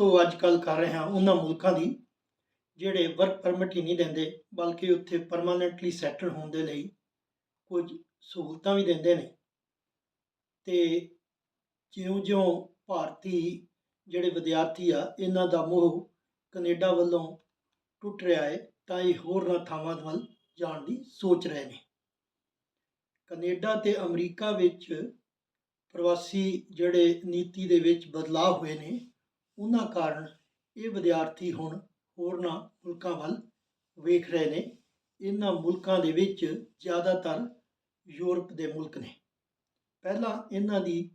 ਦੋਸਤੋ ਅੱਜ ਕੱਲ ਕਰ ਰਹੇ ਹਾਂ ਉਹਨਾਂ ਮੁਲਕਾਂ ਦੀ, ਜਿਹੜੇ ਵਰਕ ਪਰਮਿਟ ਹੀ ਨਹੀਂ ਦਿੰਦੇ, ਬਲਕਿ ਉੱਥੇ ਪਰਮਾਨੈਂਟਲੀ ਸੈਟਲ ਹੋਣ ਦੇ ਲਈ ਕੁਝ ਸਹੂਲਤਾਂ ਵੀ ਦਿੰਦੇ ਨੇ। ਤੇ ਜਿਉਂ-ਜਿਉਂ ਭਾਰਤੀ ਜਿਹੜੇ ਵਿਦਿਆਰਥੀ ਆ, ਇਹਨਾਂ ਦਾ ਮੋਹ ਕੈਨੇਡਾ ਵੱਲੋਂ ਟੁੱਟ ਰਿਹਾ ਹੈ ਤਾਂ ਇਹ ਹੋਰਨਾਂ ਥਾਵਾਂ ਵੱਲ ਜਾਣ ਦੀ ਸੋਚ ਰਹੇ ਨੇ। ਕੈਨੇਡਾ ਤੇ ਅਮਰੀਕਾ ਵਿੱਚ ਪ੍ਰਵਾਸੀ ਜਿਹੜੇ ਨੀਤੀ ਦੇ ਵਿੱਚ ਬਦਲਾਅ ਹੋਏ ਨੇ ਉਹਨਾਂ ਕਾਰਨ ਇਹ ਵਿਦਿਆਰਥੀ ਹੁਣ ਹੋਰਨਾਂ ਮੁਲਕਾਂ ਵੱਲ ਵੇਖ ਰਹੇ ਨੇ। ਇਹਨਾਂ ਮੁਲਕਾਂ ਦੇ ਵਿੱਚ ਜ਼ਿਆਦਾਤਰ ਯੂਰਪ ਦੇ ਮੁਲਕ ਨੇ। ਪਹਿਲਾਂ ਇਹਨਾਂ ਦੀ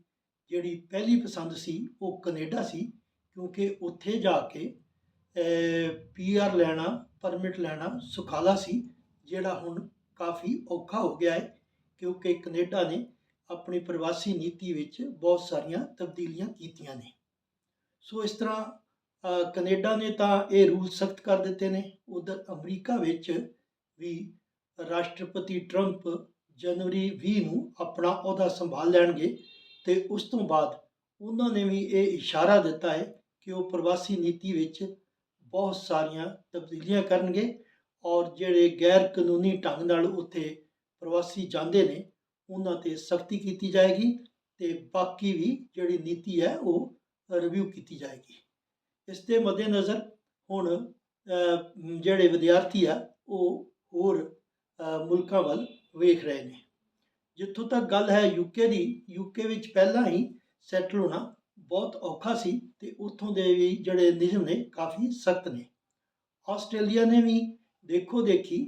ਜਿਹੜੀ ਪਹਿਲੀ ਪਸੰਦ ਸੀ, ਉਹ ਕੈਨੇਡਾ ਸੀ, ਕਿਉਂਕਿ ਉੱਥੇ ਜਾ ਕੇ ਪੀਆਰ ਲੈਣਾ, ਪਰਮਿਟ ਲੈਣਾ ਸੁਖਾਲਾ ਸੀ, ਜਿਹੜਾ ਹੁਣ ਕਾਫੀ ਔਖਾ ਹੋ ਗਿਆ ਹੈ, ਕਿਉਂਕਿ ਕੈਨੇਡਾ ਨੇ ਆਪਣੀ ਪ੍ਰਵਾਸੀ ਨੀਤੀ ਵਿੱਚ ਬਹੁਤ ਸਾਰੀਆਂ ਤਬਦੀਲੀਆਂ ਕੀਤੀਆਂ ਨੇ। ਸੋ ਇਸ ਤਰ੍ਹਾਂ ਅ, ਕੈਨੇਡਾ ਨੇ ਤਾਂ ਇਹ ਰੂਲ ਸਖਤ ਕਰ ਦਿੱਤੇ ਨੇ। ਉਧਰ ਅਮਰੀਕਾ ਵਿੱਚ ਵੀ ਰਾਸ਼ਟਰਪਤੀ ਟਰੰਪ ਜਨਵਰੀ 20 ਨੂੰ ਆਪਣਾ ਅਹੁਦਾ ਸੰਭਾਲ ਲੈਣਗੇ ਤੇ ਉਸ ਤੋਂ ਬਾਅਦ ਉਹਨਾਂ ਨੇ ਵੀ ਇਹ ਇਸ਼ਾਰਾ ਦਿੱਤਾ ਹੈ ਕਿ ਉਹ ਪ੍ਰਵਾਸੀ ਨੀਤੀ ਵਿੱਚ ਬਹੁਤ ਸਾਰੀਆਂ ਤਬਦੀਲੀਆਂ ਕਰਨਗੇ ਔਰ ਜਿਹੜੇ ਗੈਰ ਕਾਨੂੰਨੀ ਢੰਗ ਨਾਲ ਉੱਥੇ ਪ੍ਰਵਾਸੀ ਜਾਂਦੇ ਨੇ ਉਹਨਾਂ ਤੇ ਸਖਤੀ ਕੀਤੀ ਜਾਏਗੀ ਤੇ ਬਾਕੀ ਵੀ ਜਿਹੜੀ ਨੀਤੀ ਹੈ ਉਹ ਰਿਵਿਊ ਕੀਤੀ ਜਾਏਗੀ। ਇਸ ਦੇ ਮੱਦੇਨਜ਼ਰ ਹੁਣ ਜਿਹੜੇ ਵਿਦਿਆਰਥੀ ਆ, ਉਹ ਹੋਰ ਮੁਲਕਾਂ ਵੱਲ ਵੇਖ ਰਹੇ ਨੇ। ਜਿੱਥੋਂ ਤੱਕ ਗੱਲ ਹੈ ਯੂਕੇ ਦੀ ਯੂਕੇ ਵਿੱਚ ਪਹਿਲਾਂ ਹੀ ਸੈਟਲ ਹੋਣਾ ਬਹੁਤ ਔਖਾ ਸੀ ਤੇ ਉੱਥੋਂ ਦੇ ਵੀ ਜਿਹੜੇ ਨਿਯਮ ਨੇ ਕਾਫੀ ਸਖਤ ਨੇ। ਆਸਟ੍ਰੇਲੀਆ ਨੇ ਵੀ ਦੇਖੋ ਦੇਖੀ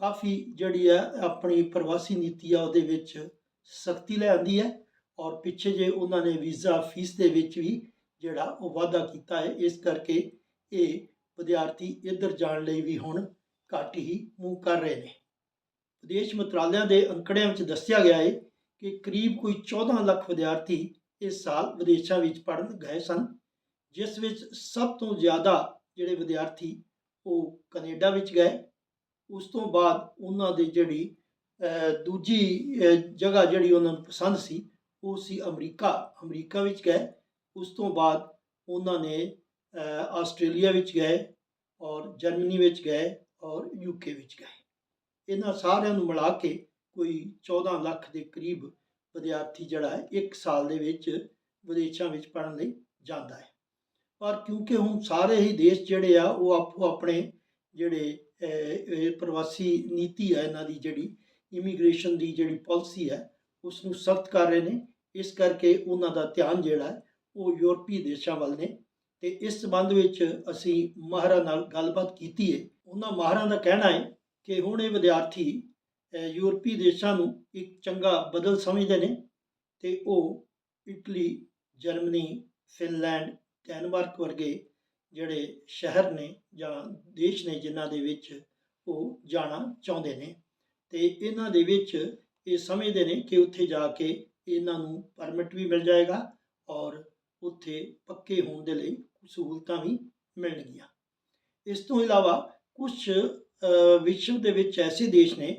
ਕਾਫੀ ਜਿਹੜੀ ਆ, ਆਪਣੀ ਪ੍ਰਵਾਸੀ ਨੀਤੀ ਆ, ਉਹਦੇ ਵਿੱਚ ਸਖਤੀ ਲੈ ਆਂਦੀ ਹੈ ਔਰ ਪਿੱਛੇ ਜੇ ਉਹਨਾਂ ਨੇ ਵੀਜ਼ਾ ਫੀਸ ਦੇ ਵਿੱਚ ਵੀ ਜਿਹੜਾ ਉਹ ਵਾਅਦਾ ਕੀਤਾ ਹੈ, ਇਸ ਕਰਕੇ ਇਹ ਵਿਦਿਆਰਥੀ ਇੱਧਰ ਜਾਣ ਲਈ ਵੀ ਹੁਣ ਘੱਟ ਹੀ ਮੂੰਹ ਕਰ ਰਹੇ ਨੇ। ਵਿਦੇਸ਼ ਮੰਤਰਾਲਿਆਂ ਦੇ ਅੰਕੜਿਆਂ ਵਿੱਚ ਦੱਸਿਆ ਗਿਆ ਹੈ ਕਿ ਕਰੀਬ ਕੋਈ 14 ਲੱਖ ਵਿਦਿਆਰਥੀ ਇਸ ਸਾਲ ਵਿਦੇਸ਼ਾਂ ਵਿੱਚ ਪੜ੍ਹਨ ਗਏ ਸਨ, ਜਿਸ ਵਿੱਚ ਸਭ ਤੋਂ ਜ਼ਿਆਦਾ ਜਿਹੜੇ ਵਿਦਿਆਰਥੀ ਉਹ ਕੈਨੇਡਾ ਵਿੱਚ ਗਏ। ਉਸ ਤੋਂ ਬਾਅਦ ਉਹਨਾਂ ਦੇ ਜਿਹੜੀ ਦੂਜੀ ਜਗ੍ਹਾ ਜਿਹੜੀ ਉਹਨਾਂ ਨੂੰ ਪਸੰਦ ਸੀ, ਉਹ ਸੀ ਅਮਰੀਕਾ। ਅਮਰੀਕਾ ਵਿੱਚ ਗਏ। ਉਸ ਤੋਂ ਬਾਅਦ ਉਹਨਾਂ ਨੇ ਆਸਟ੍ਰੇਲੀਆ ਵਿੱਚ ਗਏ ਔਰ ਜਰਮਨੀ ਵਿੱਚ ਗਏ ਔਰ ਯੂਕੇ ਵਿੱਚ ਗਏ। ਇਹਨਾਂ ਸਾਰਿਆਂ ਨੂੰ ਮਿਲਾ ਕੇ ਕੋਈ 14 ਲੱਖ ਦੇ ਕਰੀਬ ਵਿਦਿਆਰਥੀ ਜਿਹੜਾ ਹੈ, ਇੱਕ ਸਾਲ ਦੇ ਵਿੱਚ ਵਿਦੇਸ਼ਾਂ ਵਿੱਚ ਪੜ੍ਹਨ ਲਈ ਜਾਂਦਾ ਹੈ। ਪਰ ਕਿਉਂਕਿ ਹੁਣ ਸਾਰੇ ਹੀ ਦੇਸ਼ ਜਿਹੜੇ ਆ, ਉਹ ਆਪੋ ਆਪਣੇ ਜਿਹੜੇ ਇਹ ਪ੍ਰਵਾਸੀ ਨੀਤੀ ਹੈ ਇਹਨਾਂ ਦੀ ਜਿਹੜੀ, ਇਮੀਗ੍ਰੇਸ਼ਨ ਦੀ ਜਿਹੜੀ ਪਾਲਿਸੀ ਹੈ ਉਸ ਨੂੰ ਸਖਤ ਕਰ ਰਹੇ ਨੇ। ਇਸ ਕਰਕੇ ਉਹਨਾਂ ਦਾ ਧਿਆਨ ਜਿਹੜਾ ਹੈ ਉਹ ਯੂਰਪੀ ਦੇਸ਼ਾਂ ਵੱਲ ਨੇ ਤੇ ਇਸ ਸੰਬੰਧ ਵਿੱਚ ਅਸੀਂ ਮਾਹਰਾਂ ਨਾਲ ਗੱਲਬਾਤ ਕੀਤੀ ਹੈ ਉਹਨਾਂ ਮਾਹਰਾਂ ਦਾ ਕਹਿਣਾ ਹੈ ਕਿ ਹੁਣ ਇਹ ਵਿਦਿਆਰਥੀ ਯੂਰਪੀ ਦੇਸ਼ਾਂ ਨੂੰ ਇੱਕ ਚੰਗਾ ਬਦਲ ਸਮਝਦੇ ਨੇ ਤੇ ਉਹ ਇਟਲੀ, ਜਰਮਨੀ, ਫਿਨਲੈਂਡ, ਡੈਨਮਾਰਕ ਵਰਗੇ ਜਿਹੜੇ ਸ਼ਹਿਰ ਨੇ ਜਾਂ ਦੇਸ਼ ਨੇ ਜਿਨ੍ਹਾਂ ਦੇ ਵਿੱਚ ਉਹ ਜਾਣਾ ਚਾਹੁੰਦੇ ਨੇ ਤੇ ਇਹਨਾਂ ਦੇ ਵਿੱਚ ਇਹ ਸਮਝਦੇ ਨੇ ਕਿ ਉੱਥੇ ਜਾ ਕੇ ਇਹਨਾਂ ਨੂੰ ਪਰਮਿਟ ਵੀ ਮਿਲ ਜਾਏਗਾ ਔਰ ਉੱਥੇ ਪੱਕੇ ਹੋਣ ਦੇ ਲਈ ਸਹੂਲਤਾਂ ਵੀ ਮਿਲਣਗੀਆਂ। ਇਸ ਤੋਂ ਇਲਾਵਾ ਕੁਝ ਵਿਸ਼ਵ ਦੇ ਵਿੱਚ ਐਸੇ ਦੇਸ਼ ਨੇ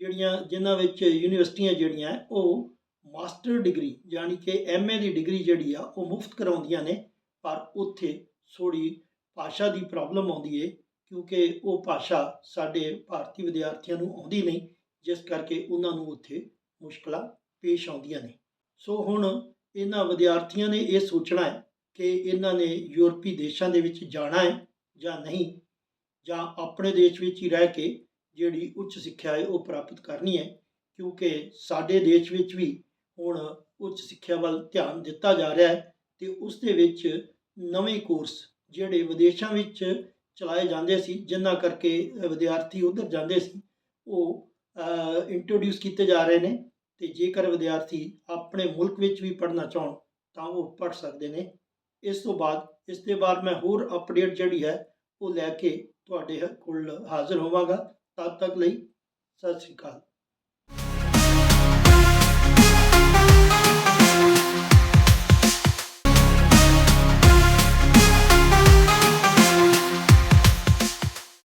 ਜਿਹੜੀਆਂ ਜਿਨ੍ਹਾਂ ਵਿੱਚ ਯੂਨੀਵਰਸਿਟੀਆਂ ਜਿਹੜੀਆਂ ਉਹ ਮਾਸਟਰ ਡਿਗਰੀ ਯਾਨੀ ਕਿ ਐਮਏ ਦੀ ਡਿਗਰੀ ਜਿਹੜੀ ਆ, ਉਹ ਮੁਫਤ ਕਰਾਉਂਦੀਆਂ ਨੇ, ਪਰ ਉੱਥੇ ਥੋੜੀ ਭਾਸ਼ਾ ਦੀ ਪ੍ਰੋਬਲਮ ਆਉਂਦੀ ਏ, ਕਿਉਂਕਿ ਉਹ ਭਾਸ਼ਾ ਸਾਡੇ ਭਾਰਤੀ ਵਿਦਿਆਰਥੀਆਂ ਨੂੰ ਆਉਂਦੀ ਨਹੀਂ, ਜਿਸ ਕਰਕੇ ਉਹਨਾਂ ਨੂੰ ਉੱਥੇ ਮੁਸ਼ਕਲਾਂ ਪੇਸ਼ ਆਉਂਦੀਆਂ ਨੇ। ਸੋ ਹੁਣ ਇਹਨਾਂ ਵਿਦਿਆਰਥੀਆਂ ਨੇ ਇਹ ਸੋਚਣਾ ਹੈ ਕਿ ਇਹਨਾਂ ਨੇ ਯੂਰਪੀ ਦੇਸ਼ਾਂ ਦੇ ਵਿੱਚ ਜਾਣਾ ਹੈ ਜਾਂ ਨਹੀਂ, ਜਾਂ ਆਪਣੇ ਦੇਸ਼ ਵਿੱਚ ਹੀ ਰਹਿ ਕੇ ਜਿਹੜੀ ਉੱਚ ਸਿੱਖਿਆ ਹੈ ਉਹ ਪ੍ਰਾਪਤ ਕਰਨੀ ਹੈ, ਕਿਉਂਕਿ ਸਾਡੇ ਦੇਸ਼ ਵਿੱਚ ਵੀ ਹੁਣ ਉੱਚ ਸਿੱਖਿਆ ਵੱਲ ਧਿਆਨ ਦਿੱਤਾ ਜਾ ਰਿਹਾ ਹੈ ਤੇ ਉਸ ਦੇ ਵਿੱਚ ਨਵੇਂ ਕੋਰਸ ਜਿਹੜੇ ਵਿਦੇਸ਼ਾਂ ਵਿੱਚ ਚਲਾਏ ਜਾਂਦੇ ਸੀ ਜਿਨ੍ਹਾਂ ਕਰਕੇ ਵਿਦਿਆਰਥੀ ਉਧਰ ਜਾਂਦੇ ਸੀ, ਉਹ ਇੰਟਰੋਡਿਊਸ ਕੀਤੇ ਜਾ ਰਹੇ ਨੇ ਤੇ ਜੇਕਰ ਵਿਦਿਆਰਥੀ ਆਪਣੇ ਮੁਲਕ ਵਿੱਚ ਵੀ ਪੜ੍ਹਨਾ ਚਾਹਣ, ਤਾਂ ਉਹ ਪੜ੍ਹ ਸਕਦੇ ਨੇ। ਇਸ ਤੋਂ ਬਾਅਦ, ਇਸ ਦੇ ਬਾਅਦ ਮੈਂ ਹੋਰ ਅਪਡੇਟ ਜਿਹੜੀ ਹੈ, ਉਹ ਲੈ ਕੇ ਤੁਹਾਡੇ ਕੋਲ ਹਾਜ਼ਰ ਹੋਵਾਂਗਾ। ਤਦ ਤੱਕ ਲਈ ਸਤਿ ਸ਼੍ਰੀ ਅਕਾਲ।